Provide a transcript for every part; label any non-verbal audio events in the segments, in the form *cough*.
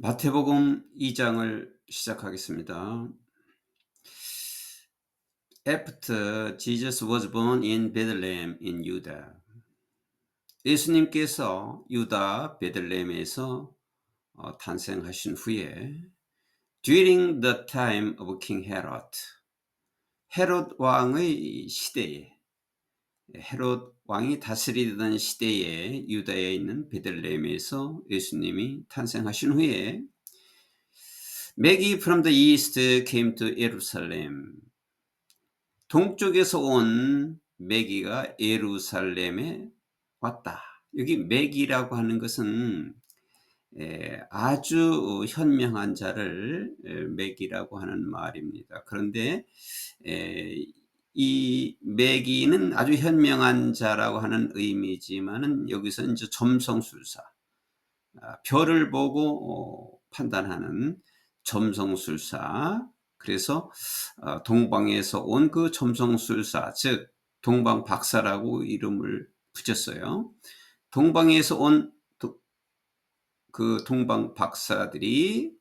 마태복음 2장을 시작하겠습니다. After Jesus was born in Bethlehem in Judah. 예수님께서 유다 베들레헴에서 어, 탄생하신 후에 during the time of King Herod 헤롯 왕의 시대에 헤롯 왕이 다스리던 시대에 유다에 있는 베들레헴에서 예수님이 탄생하신 후에 Magi from the east came to Jerusalem. 동쪽에서 온 메기가 예루살렘에 왔다. 여기 메기라고 하는 것은 아주 현명한 자를 메기라고 하는 말입니다. 그런데 이 매기는 아주 현명한 자라고 하는 의미지만은 여기서 이제 점성술사, 아, 별을 보고 어, 판단하는 점성술사. 그래서 어, 동방에서 온 그 점성술사, 즉 동방 박사라고 이름을 붙였어요. 동방에서 온 그 동방 박사들이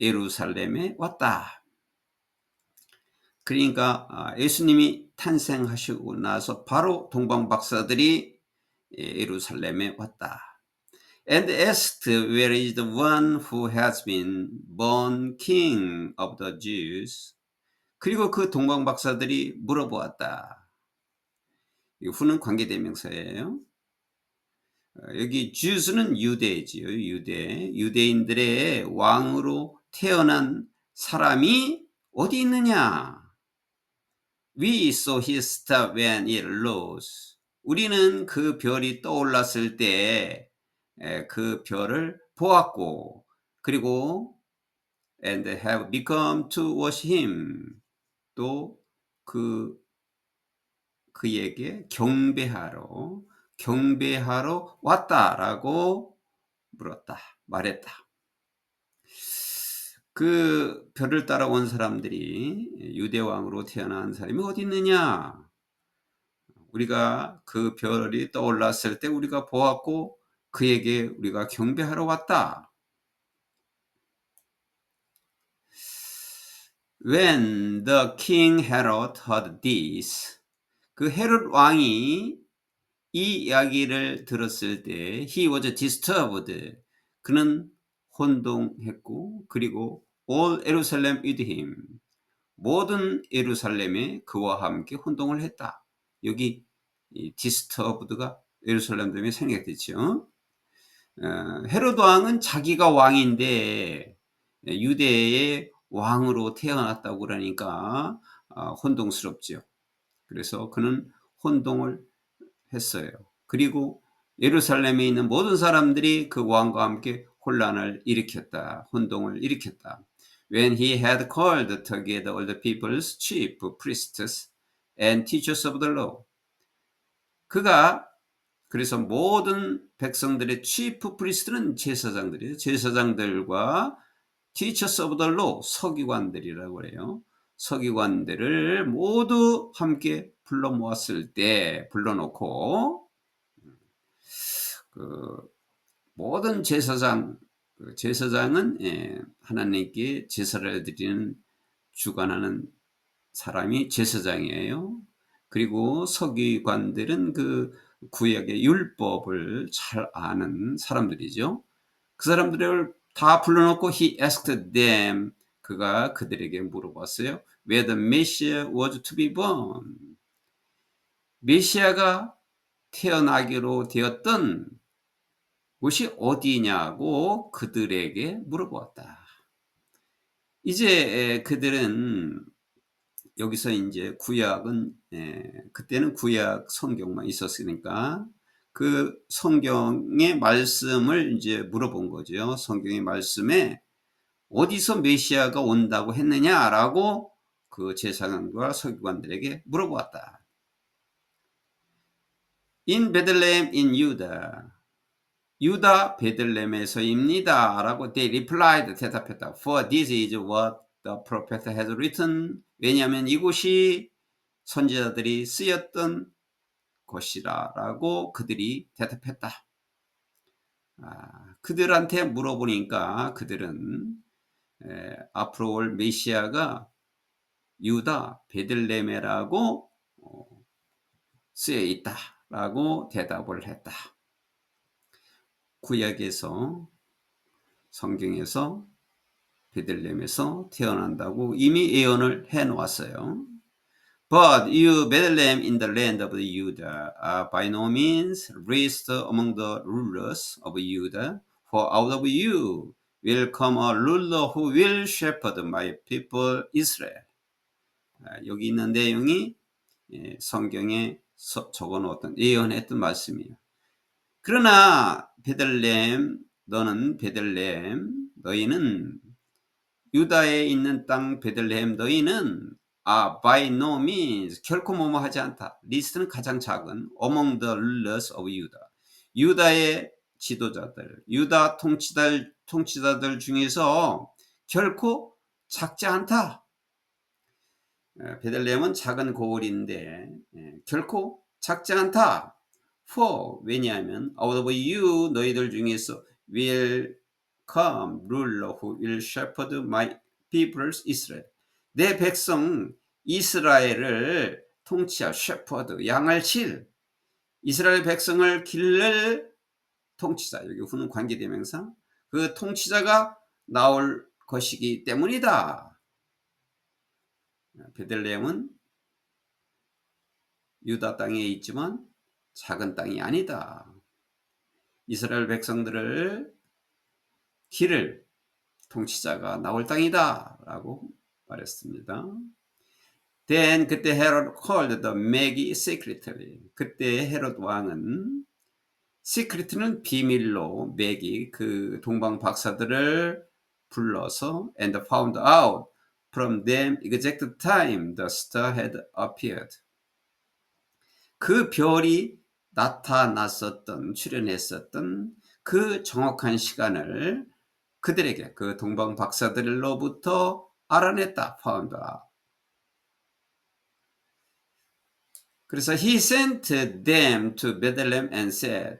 예루살렘에 왔다. 그러니까 아, 예수님이 탄생하시고 나서 바로 동방 박사들이 예루살렘에 왔다. And asked where is the one who has been born king of the Jews. 그리고 그 동방 박사들이 물어보았다. 이 후는 관계 대명사예요. 어, 여기 Jews는 유대지요. 유대. 유대인들의 왕으로 태어난 사람이 어디 있느냐? We saw his star when it rose. 우리는 그 별이 떠올랐을 때그 별을 보았고 그리고 and have become to worship him. 또 그 그에게 경배하러 경배하러 왔다라고 물었다 말했다. 그 별을 따라온 사람들이 유대 왕으로 태어난 사람이 어디 있느냐? 우리가 그 별이 떠올랐을 때 우리가 보았고 그에게 우리가 경배하러 왔다. When the king Herod heard this, 그 헤롯 왕이 이 이야기를 들었을 때 he was disturbed. 그는 혼동했고 그리고 all Jerusalem 모든 예루살렘에 그와 함께 혼동을 했다. 여기 디스터브드가 예루살렘 때문에 생략됐죠. 어, 헤로드 왕은 자기가 왕인데 유대의 왕으로 태어났다고 그러니까 어, 혼동스럽죠. 그래서 그는 혼동을 했어요. 그리고 예루살렘에 있는 모든 사람들이 그 왕과 함께 혼란을 일으켰다. 혼동을 일으켰다. When he had called together all the people's chief priests and teachers of the law. 그가 그래서 모든 백성들의 chief priest는 제사장들이에요. 제사장들과 teachers of the law, 서기관들이라고 해요. 서기관들을 모두 함께 불러 모았을 때 불러놓고 그 모든 제사장, 그 제사장은 예, 하나님께 제사를 드리는 주관하는 사람이 제사장이에요. 그리고 서기관들은 그 구약의 율법을 잘 아는 사람들이죠. 그 사람들을 다 불러놓고 he asked them 그가 그들에게 물어봤어요. Where the Messiah was to be born. 메시아가 태어나기로 되었던 곳이 어디냐고 그들에게 물어보았다. 이제 그들은 여기서 이제 구약은 그때는 구약 성경만 있었으니까 그 성경의 말씀을 이제 물어본 거죠. 성경의 말씀에 어디서 메시아가 온다고 했느냐라고 그 제사장과 서기관들에게 물어보았다. In Bethlehem in Judah 유다 베들렘에서입니다. 라고 they replied 대답했다. For this is what the prophet has written. 왜냐하면 이곳이 선지자들이 쓰였던 것이라 라고 그들이 대답했다. 아, 그들한테 물어보니까 그들은 에, 앞으로 올 메시아가 유다 베들레메라고 어, 쓰여 있다라고 대답을 했다. 구약에서 성경에서 베들레헴에서 태어난다고 이미 예언을 해 놓았어요. But you, Bethlehem, in the land of Judah, are by no means least among the rulers of Judah, for out of you will come a ruler who will shepherd my people Israel. 아, 여기 있는 내용이 예, 성경에 적어 놓았던 예언했던 말씀이에요. 그러나 베들레헴 너는 베들레헴 너희는 유다에 있는 땅 베들레헴 너희는 아 by no means 결코 뭐뭐 하지 않다. 리스트는 가장 작은 among the rulers of Judah. 유다의 지도자들, 유다 통치자들, 통치자들 중에서 결코 작지 않다. 베들레헴은 작은 고을인데 결코 작지 않다. For 왜냐하면 out of you 너희들 중에서 will come ruler who will shepherd my people Israel. 내 백성 이스라엘을 통치할 셰퍼드 양을 칠 이스라엘 백성을 길를 통치자 여기 후는 관계대명사 그 통치자가 나올 것이기 때문이다. 베들레헴은 유다 땅에 있지만 작은 땅이 아니다. 이스라엘 백성들을 길을 통치자가 나올 땅이다 라고 말했습니다. Then 그때 헤롯 called the Magi secretly. 그때 헤롯 왕은 secret는 비밀로 매기 그 동방 박사들을 불러서 and found out from them exact time the star had appeared. 그 별이 나타났었던 출현했었던 그 정확한 시간을 그들에게 그 동방 박사들로부터 알아냈다. out. 그래서 he sent them to Bethlehem and said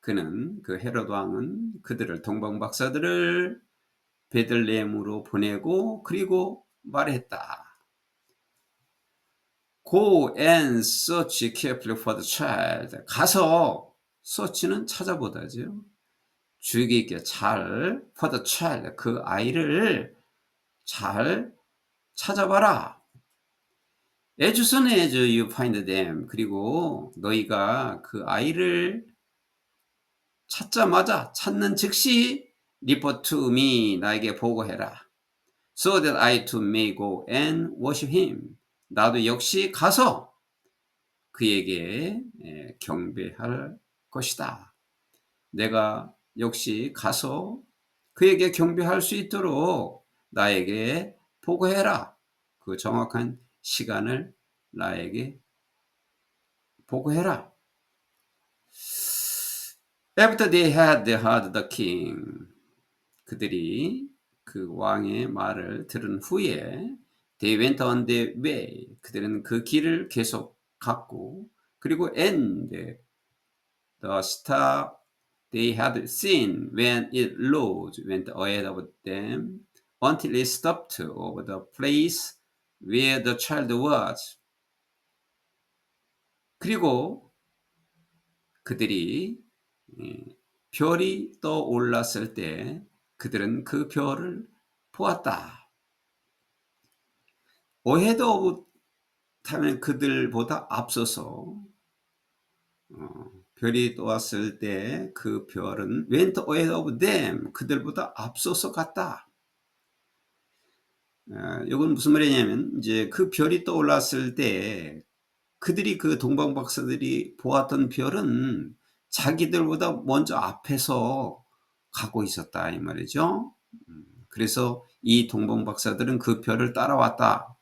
그는 그 헤롯 왕은 그들을 동방 박사들을 베들레헴으로 보내고 그리고 말했다. Go and search carefully for the child. 가서 search는 찾아보다죠. 주의 깊게 잘 for the child 그 아이를 잘 찾아봐라. As soon as you find them 그리고 너희가 그 아이를 찾자마자 찾는 즉시 report to me 나에게 보고해라. So that I too may go and worship him. 나도 역시 가서 그에게 경배할 것이다. 내가 역시 가서 그에게 경배할 수 있도록 나에게 보고해라. 그 정확한 시간을 나에게 보고해라. After they had heard the king, 그들이 그 왕의 말을 들은 후에 they went on the way. 그들은 그 길을 계속 갔고 그리고 and the star they had seen when it rose went ahead of them until it stopped over the place where the child was. 그리고 그들이 별이 떠올랐을 때 그들은 그 별을 보았다. 오해도 타면 그들보다 앞서서 어, 별이 떠왔을 때 그 별은 went ahead of them 그들보다 앞서서 갔다. 어, 이건 무슨 말이냐면 이제 그 별이 떠올랐을 때 그들이 그 동방 박사들이 보았던 별은 자기들보다 먼저 앞에서 가고 있었다 이 말이죠. 음, 그래서 이 동방 박사들은 그 별을 따라왔다.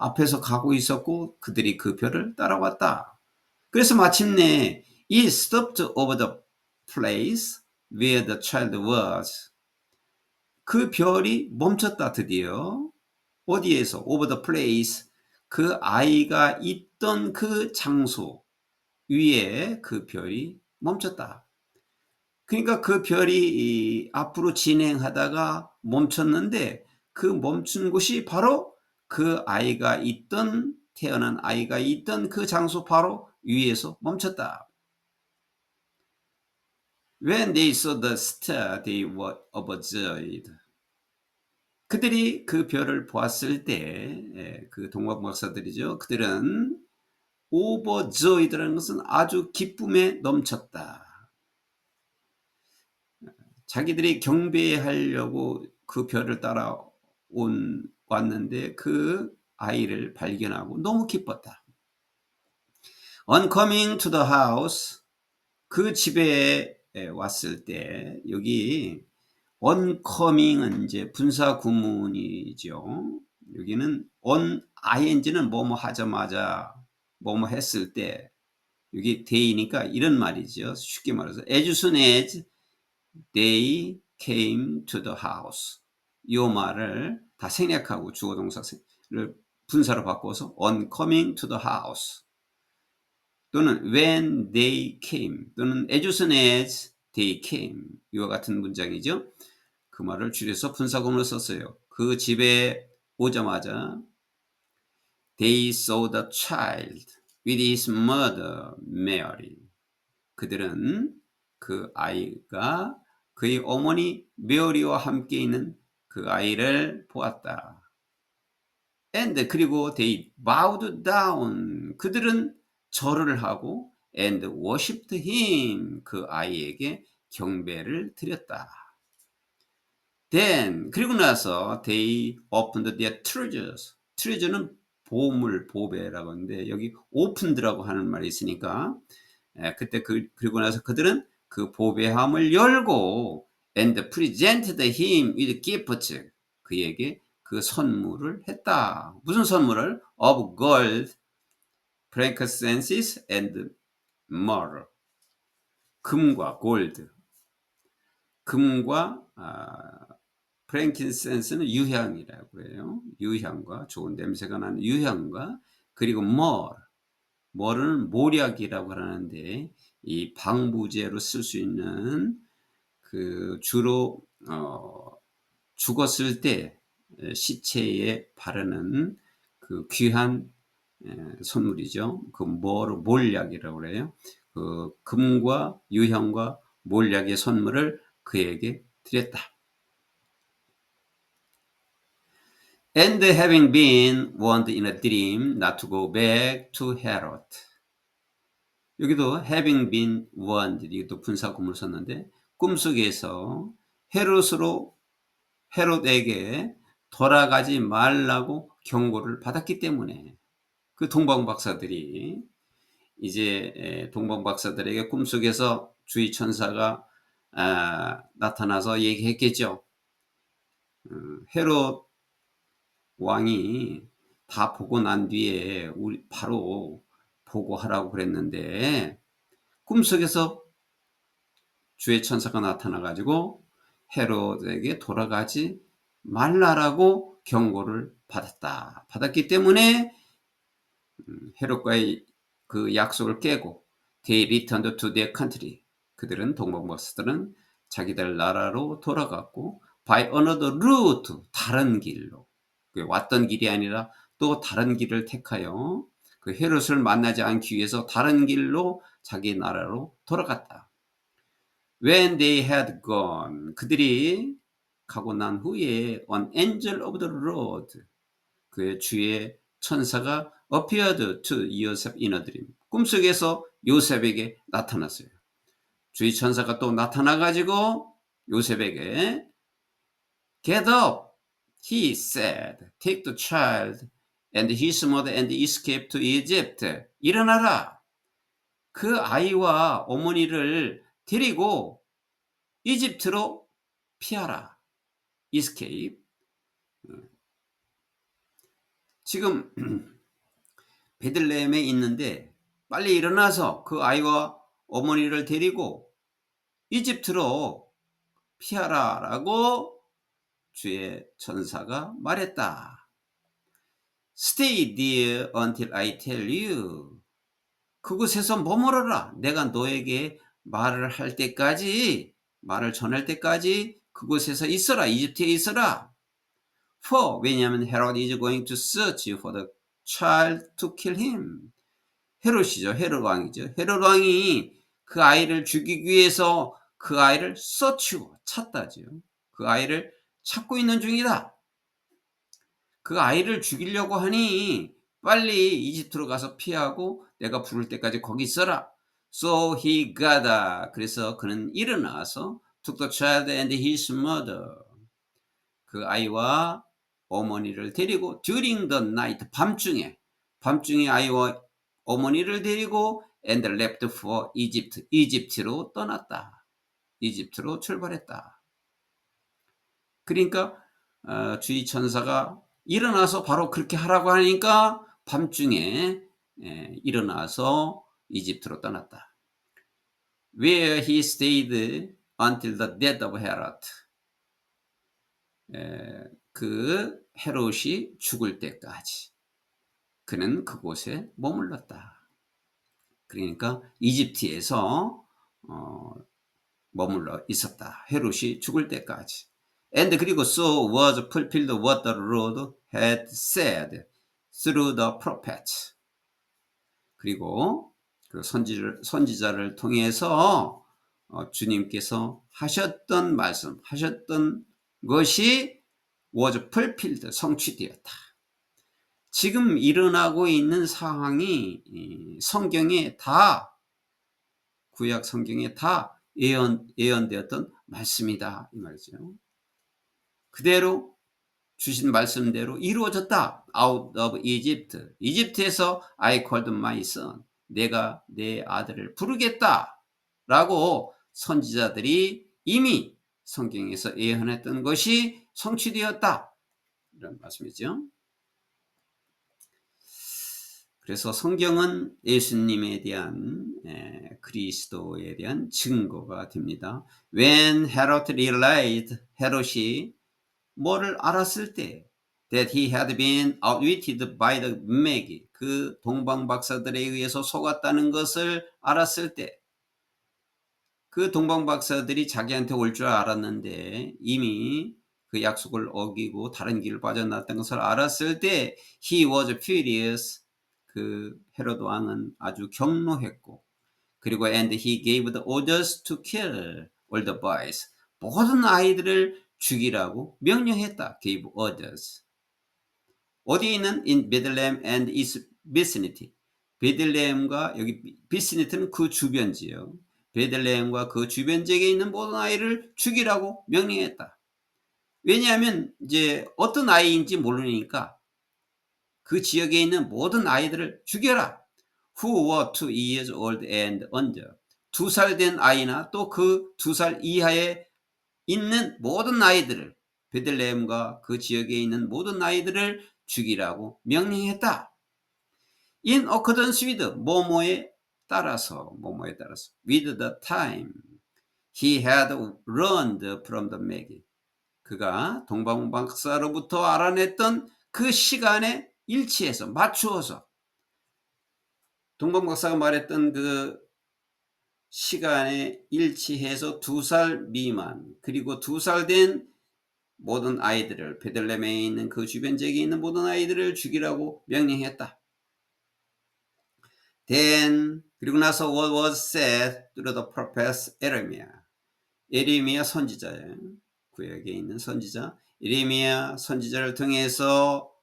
앞에서 가고 있었고 그들이 그 별을 따라왔다. 그래서 마침내 he stopped over the place where the child was. 그 별이 멈췄다 드디어 어디에서 over the place 그 아이가 있던 그 장소 위에 그 별이 멈췄다. 그러니까 그 별이 이 앞으로 진행하다가 멈췄는데 그 멈춘 곳이 바로 그 아이가 있던 태어난 아이가 있던 그 장소 바로 위에서 멈췄다. When they saw the star, they were overjoyed. 그들이 그 별을 보았을 때, 예, 그 동방 박사들이죠. 그들은 overjoyed라는 것은 아주 기쁨에 넘쳤다. 자기들이 경배하려고 그 별을 따라 온 왔는데 그 아이를 발견하고 너무 기뻤다. On coming to the house, 그 집에 왔을 때 여기 on coming은 이제 분사 구문이죠. 여기는 on ing는 뭐뭐 하자마자 뭐뭐 했을 때 여기 day니까 이런 말이죠. 쉽게 말해서 as soon as they came to the house 이 말을 다 생략하고 주어 동사를 분사로 바꿔서 on coming to the house 또는 when they came 또는 as soon as they came 이와 같은 문장이죠. 그 말을 줄여서 분사구문을 썼어요. 그 집에 오자마자 they saw the child with his mother Mary 그들은 그 아이가 그의 어머니 메어리와 함께 있는 그 아이를 보았다. and 그리고 they bowed down 그들은 절을 하고 and worshipped him 그 아이에게 경배를 드렸다. then 그리고 나서 they opened their treasures treasure는 보물 보배라고 하는데 여기 opened라고 하는 말이 있으니까 에, 그때 그, 그리고 나서 그들은 그 보배함을 열고 and presented him with gifts 그에게 그 선물을 했다. 무슨 선물을? of gold, frankincense and myrrh. 금과 골드. 금과 아, 프랭킨센스는 유향이라고 해요. 유향과 좋은 냄새가 나는 유향과 그리고 멀. 멀은 모략이라고 하는데 이 방부제로 쓸 수 있는 그 주로 어, 죽었을 때 시체에 바르는 그 귀한 선물이죠. 그 뭐로 몰약이라고 그래요. 그 금과 유향과 몰약의 선물을 그에게 드렸다. And having been warned in a dream not to go back to Herod. 여기도 having been warned 이것도 분사 구문을 썼는데 꿈속에서 헤롯으로 헤롯에게 돌아가지 말라고 경고를 받았기 때문에 그 동방 박사들이 이제 동방 박사들에게 꿈속에서 주의 천사가 아, 나타나서 얘기했겠죠. 음, 헤롯 왕이 다 보고 난 뒤에 우리 바로 보고하라고 그랬는데 꿈속에서 주의 천사가 나타나 가지고 헤롯에게 돌아가지 말라라고 경고를 받았다. 받았기 때문에 음, 헤롯과의 그 약속을 깨고 they returned to their country. 그들은 동방박사들은 자기들 나라로 돌아갔고 by another route 다른 길로 왔던 길이 아니라 또 다른 길을 택하여 그 헤롯을 만나지 않기 위해서 다른 길로 자기 나라로 돌아갔다. When they had gone, 그들이 가고 난 후에 an angel of the Lord, 그의 주의 천사가 appeared to Joseph in a dream. 꿈속에서 요셉에게 나타났어요. 주의 천사가 또 나타나 가지고 요셉에게 Get up, he said. Take the child and his mother and escape to Egypt. 일어나라. 그 아이와 어머니를 데리고 이집트로 피하라. escape. 지금 *clears throat* 베들레헴에 있는데 빨리 일어나서 그 아이와 어머니를 데리고 이집트로 피하라라고 주의 천사가 말했다. Stay there until I tell you. 그곳에서 머무르라. 내가 너에게 말을 할 때까지 말을 전할 때까지 그곳에서 있어라. 이집트에 있어라. For 왜냐하면 Herod is going to search for the child to kill him. 헤롯이죠. 헤롯 왕이죠. 헤롯 왕이 그 아이를 죽이기 위해서 그 아이를 서치고 찾다죠. 그 아이를 찾고 있는 중이다. 그 아이를 죽이려고 하니 빨리 이집트로 가서 피하고 내가 부를 때까지 거기 있어라. So he got up. 그래서 그는 일어나서 took the child and his mother. 그 아이와 어머니를 데리고 during the night 밤중에 밤중에 아이와 어머니를 데리고 and left for Egypt. 이집트로 떠났다. 이집트로 출발했다. 그러니까 어, 주의 천사가 일어나서 바로 그렇게 하라고 하니까 밤중에 에, 일어나서 이집트로 떠났다. Where he stayed until the death of Herod. 에, 그 헤롯이 죽을 때까지 그는 그곳에 머물렀다. 그러니까 이집트에서 어, 머물러 있었다. 헤롯이 죽을 때까지. And 그리고 so was fulfilled what the Lord had said through the prophets. 그리고 그 선지를, 선지자를 통해서 어, 주님께서 하셨던 말씀, 하셨던 것이 was fulfilled, 성취되었다. 지금 일어나고 있는 상황이 성경에 다 구약 성경에 다 예언 예언되었던 말씀이다 이 말이죠. 그대로 주신 말씀대로 이루어졌다. Out of Egypt. 이집트에서 I called my son. 내가 내 아들을 부르겠다. 라고 선지자들이 이미 성경에서 예언했던 것이 성취되었다. 이런 말씀이죠. 그래서 성경은 예수님에 대한 에, 그리스도에 대한 증거가 됩니다. When Herod realized 헤롯이 뭐를 알았을 때 that he had been outwitted by the magi 그 동방 박사들에 의해서 속았다는 것을 알았을 때 그 동방 박사들이 자기한테 올 줄 알았는데 이미 그 약속을 어기고 다른 길을 빠져나왔다는 것을 알았을 때 he was furious 그 헤로드 왕은 아주 경노했고 그리고 and he gave the orders to kill all the boys 모든 아이들을 죽이라고 명령했다. gave orders. 어디에 있는 in Bethlehem and its vicinity. 베들레헴과 여기 비스니트는 그 주변지요. 베들레헴과 그 주변 지역에 있는 모든 아이를 죽이라고 명령했다. 왜냐하면 이제 어떤 아이인지 모르니까 그 지역에 있는 모든 아이들을 죽여라. Who were two years old and under. 두 살 된 아이나 또 그 두 살 이하의 있는 모든 아이들을 베들레헴과 그 지역에 있는 모든 아이들을 죽이라고 명령했다. In accordance with 뭐뭐에 따라서 뭐뭐에 따라서 with the time he had learned from the Magi 그가 동방 박사로부터 알아냈던 그 시간에 일치해서 맞추어서 동방 박사가 말했던 그 시간에 일치해서 두 살 미만 그리고 두 살 된 모든 아이들을 베들레헴에 있는 그 주변 지역에 있는 모든 아이들을 죽이라고 명령했다. Then 그리고 나서 what was said through the prophet 에레미야. 에레미야 선지자예요. 구역에 있는 선지자 에레미야 선지자를 통해서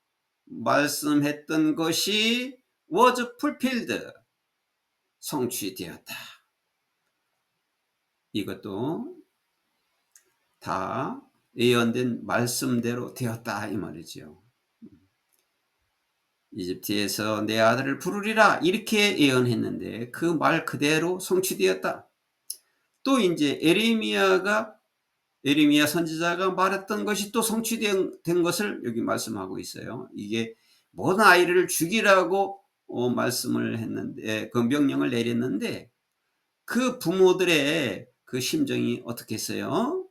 말씀했던 것이 was fulfilled 성취되었다. 이것도 다 예언된 말씀대로 되었다 이 말이지요. 이집트에서 내 아들을 부르리라 이렇게 예언했는데 그 말 그대로 성취되었다. 또 이제 에레미야가 에레미야 선지자가 말했던 것이 또 성취된 것을 여기 말씀하고 있어요. 이게 모든 아이를 죽이라고 어, 말씀을 했는데 그 명령을 내렸는데 그 부모들의 그 심정이 어떻겠어요?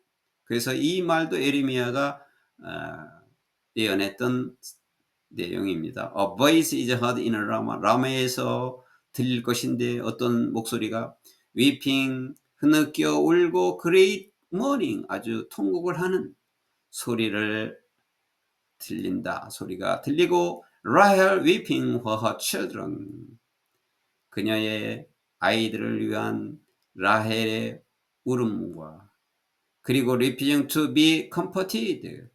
그래서 이 말도 에리미야가 어, 예언했던 내용입니다. A voice is heard in Rama. 라마에서 들릴 것인데 어떤 목소리가 weeping 흐느껴 울고 great mourning 아주 통곡을 하는 소리를 들린다. 소리가 들리고 Rahel weeping for her children. 그녀의 아이들을 위한 라헬의 울음과 그리고 refusing to be comforted.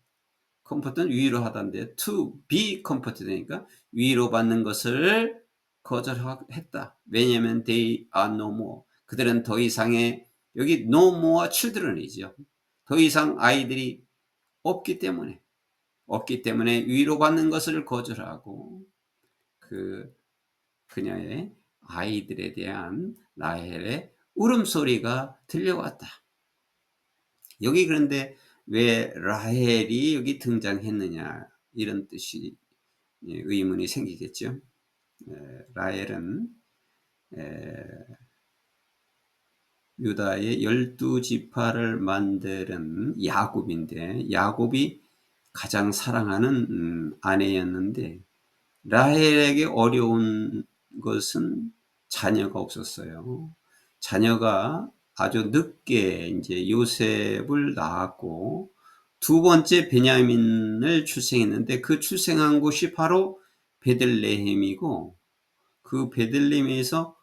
Comfort는 위로하다인데 to be comforted니까 위로 받는 것을 거절했다. 왜냐하면 they are no more. 그들은 더 이상의 여기 no more children이죠. 더 이상 아이들이 없기 때문에 없기 때문에 위로 받는 것을 거절하고 그 그녀의 아이들에 대한 라헬의 울음소리가 들려왔다. 여기 그런데 왜 라헬이 여기 등장했느냐 이런 뜻이 예, 의문이 생기겠죠. 라헬은 유다의 열두 지파를 만드는 야곱인데 야곱이 가장 사랑하는 음, 아내였는데 라헬에게 어려운 것은 자녀가 없었어요. 자녀가 아주 늦게 이제 요셉을 낳았고 두 번째 베냐민을 출생했는데 그 출생한 곳이 바로 베들레헴이고 그 베들레헴에서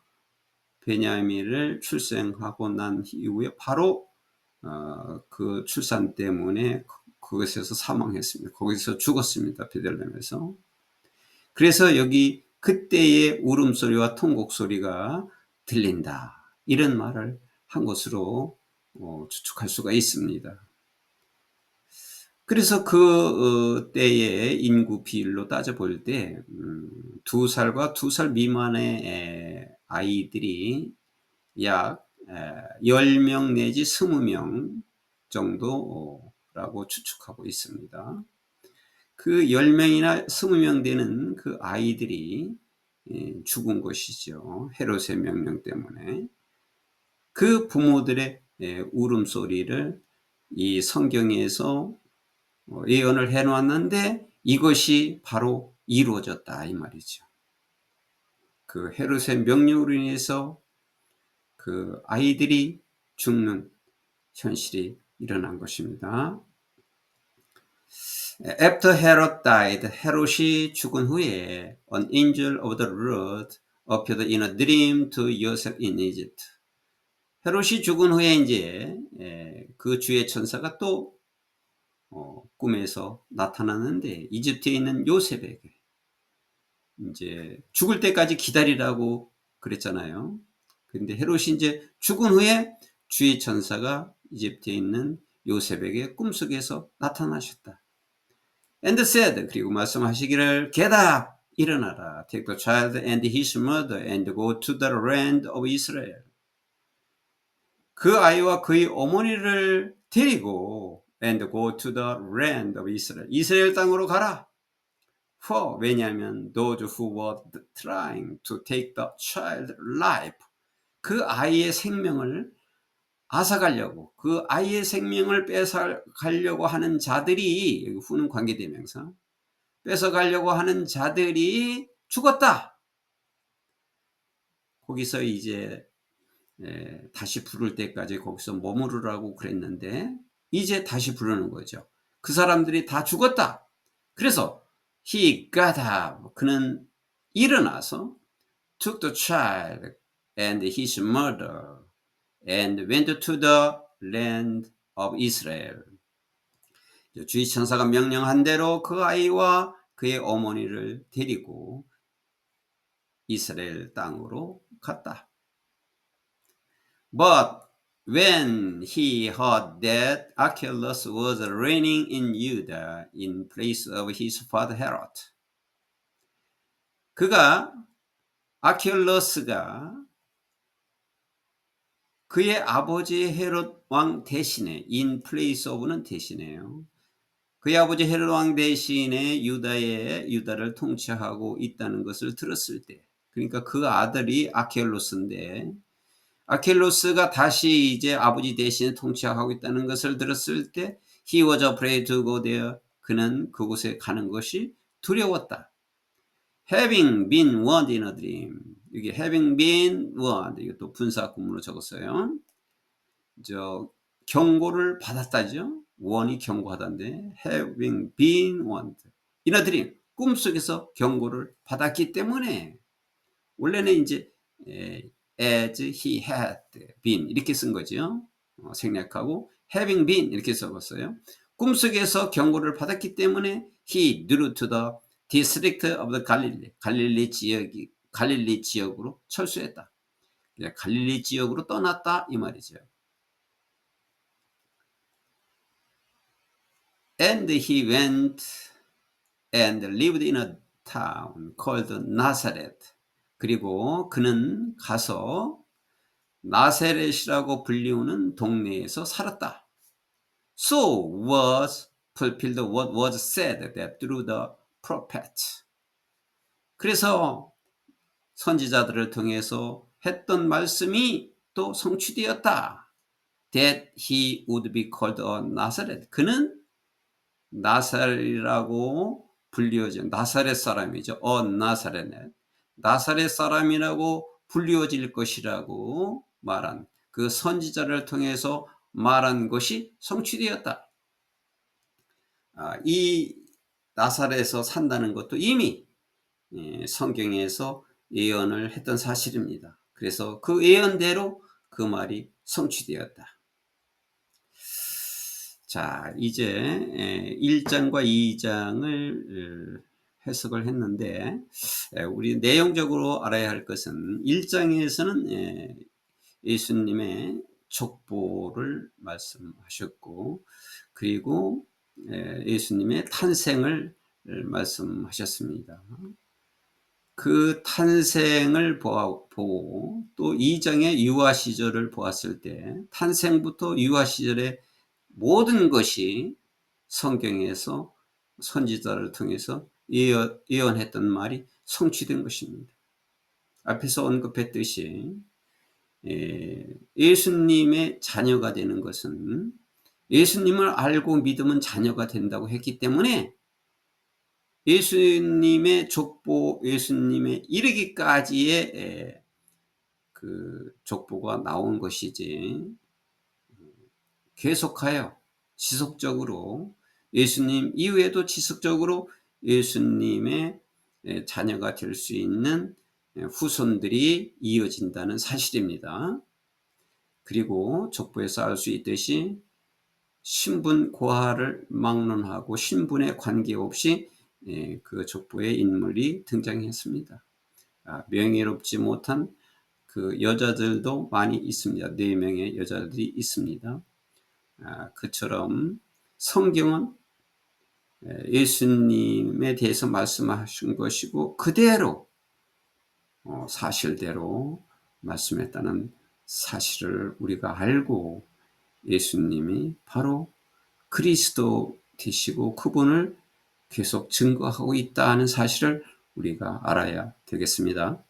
베냐민을 출생하고 난 이후에 바로 어, 그 출산 때문에 그것에서 사망했습니다. 거기서 죽었습니다. 베들레헴에서. 그래서 여기 그때의 울음소리와 통곡소리가 들린다. 이런 말을 한 것으로 어, 추측할 수가 있습니다. 그래서 그 어, 때의 인구 비율로 따져볼 때, 음, 두 살과 두 살 미만의 아이들이 약 10명 내지 20명 정도라고 추측하고 있습니다. 그 10명이나 20명 되는 그 아이들이 예, 죽은 것이죠. 헤롯의 명령 때문에. 그 부모들의 예, 울음소리를 이 성경에서 어, 예언을 해놓았는데 이것이 바로 이루어졌다 이 말이죠. 그 헤롯의 명령으로 인해서 그 아이들이 죽는 현실이 일어난 것입니다. After Herod died, 헤롯이 죽은 후에 an angel of the Lord appeared in a dream to Joseph in Egypt. 헤롯이 죽은 후에 이제 그 주의 천사가 또 어, 꿈에서 나타나는데 이집트에 있는 요셉에게 이제 죽을 때까지 기다리라고 그랬잖아요. 근데 헤롯이 이제 죽은 후에 주의 천사가 이집트에 있는 요셉에게 꿈속에서 나타나셨다. And said 그리고 말씀하시기를 up 일어나라 take the child and his mother and go to the land of Israel 그 아이와 그의 어머니를 데리고 and go to the land of Israel. 이스라엘 땅으로 가라. For 왜냐하면 those who were trying to take the child life. 그 아이의 생명을 앗아가려고 그 아이의 생명을 뺏어가려고 하는 자들이 여기 후는 관계대명사 뺏어가려고 하는 자들이 죽었다. 거기서 이제 에, 다시 부를 때까지 거기서 머무르라고 그랬는데 이제 다시 부르는 거죠. 그 사람들이 다 죽었다. 그래서 he got up. 그는 일어나서 took the child and his mother and went to the land of Israel. 주의 천사가 명령한 대로 그 아이와 그의 어머니를 데리고 이스라엘 땅으로 갔다. But when he heard that Archelaus was reigning in Judah in place of his father Herod, 그가 아킬러스가 그의 아버지 헤롯 왕 대신에 in place of는 대신에요. 그의 아버지 헤롯 왕 대신에 유다의 유다를 통치하고 있다는 것을 들었을 때, 그러니까 그 아들이 아켈로스인데 아켈로스가 다시 이제 아버지 대신에 통치하고 있다는 것을 들었을 때 he was afraid to go there. 그는 그곳에 가는 것이 두려웠다. having been warned in a dream. 여기 having been warned 이것도 분사 구문으로 적었어요. 저 경고를 받았다죠. 원이 경고하던데 having been warned. 이너들이 꿈속에서 경고를 받았기 때문에 원래는 이제 as he had been 이렇게 쓴 거죠. 어, 생략하고 having been 이렇게 써봤어요. 꿈속에서 경고를 받았기 때문에 he drew to the district of the Galilee 갈릴리 지역이 갈릴리 지역으로 철수했다. 갈릴리 지역으로 떠났다 이 말이죠. And he went and lived in a town called Nazareth. 그리고 그는 가서 나세렛이라고 불리우는 동네에서 살았다. So was fulfilled what was said that through the prophet. 그래서 선지자들을 통해서 했던 말씀이 또 성취되었다. That he would be called a Nazareth. 그는 나사렛이라고 불리워진 나사렛 사람이죠. 어 나사렛. 나사렛 사람이라고 불리워질 것이라고 말한 그 선지자를 통해서 말한 것이 성취되었다. 아, 이 나사렛에서 산다는 것도 이미 예, 성경에서 예언을 했던 사실입니다. 그래서 그 예언대로 그 말이 성취되었다. 자, 이제 1장과 2장을 해석을 했는데 우리 내용적으로 알아야 할 것은 1장에서는 예수님의 족보를 말씀하셨고 그리고 예수님의 탄생을 말씀하셨습니다. 그 탄생을 보고 또 2장의 유아 시절을 보았을 때 탄생부터 유아 시절의 모든 것이 성경에서 선지자를 통해서 예언, 예언 했던 말이 성취된 것입니다. 앞에서 언급했듯이 예, 예수님의 자녀가 되는 것은 예수님을 알고 믿으면 자녀가 된다고 했기 때문에 예수님의 족보, 예수님의 이르기까지의 예, 그 족보가 나온 것이지 계속하여 지속적으로 예수님 이후에도 지속적으로 예수님의 자녀가 될 수 있는 후손들이 이어진다는 사실입니다. 그리고 족보에서 알수 있듯이 신분 고하를 막론하고 신분에 관계없이 그 족보의 인물이 등장했습니다. 아, 명예롭지 못한 그 여자들도 많이 있습니다. 네 명의 여자들이 있습니다. 아, 그처럼 성경은 예수님에 대해서 말씀하신 것이고 그대로 어, 사실대로 말씀했다는 사실을 우리가 알고 예수님이 바로 그리스도 되시고 그분을 계속 증거하고 있다는 사실을 우리가 알아야 되겠습니다.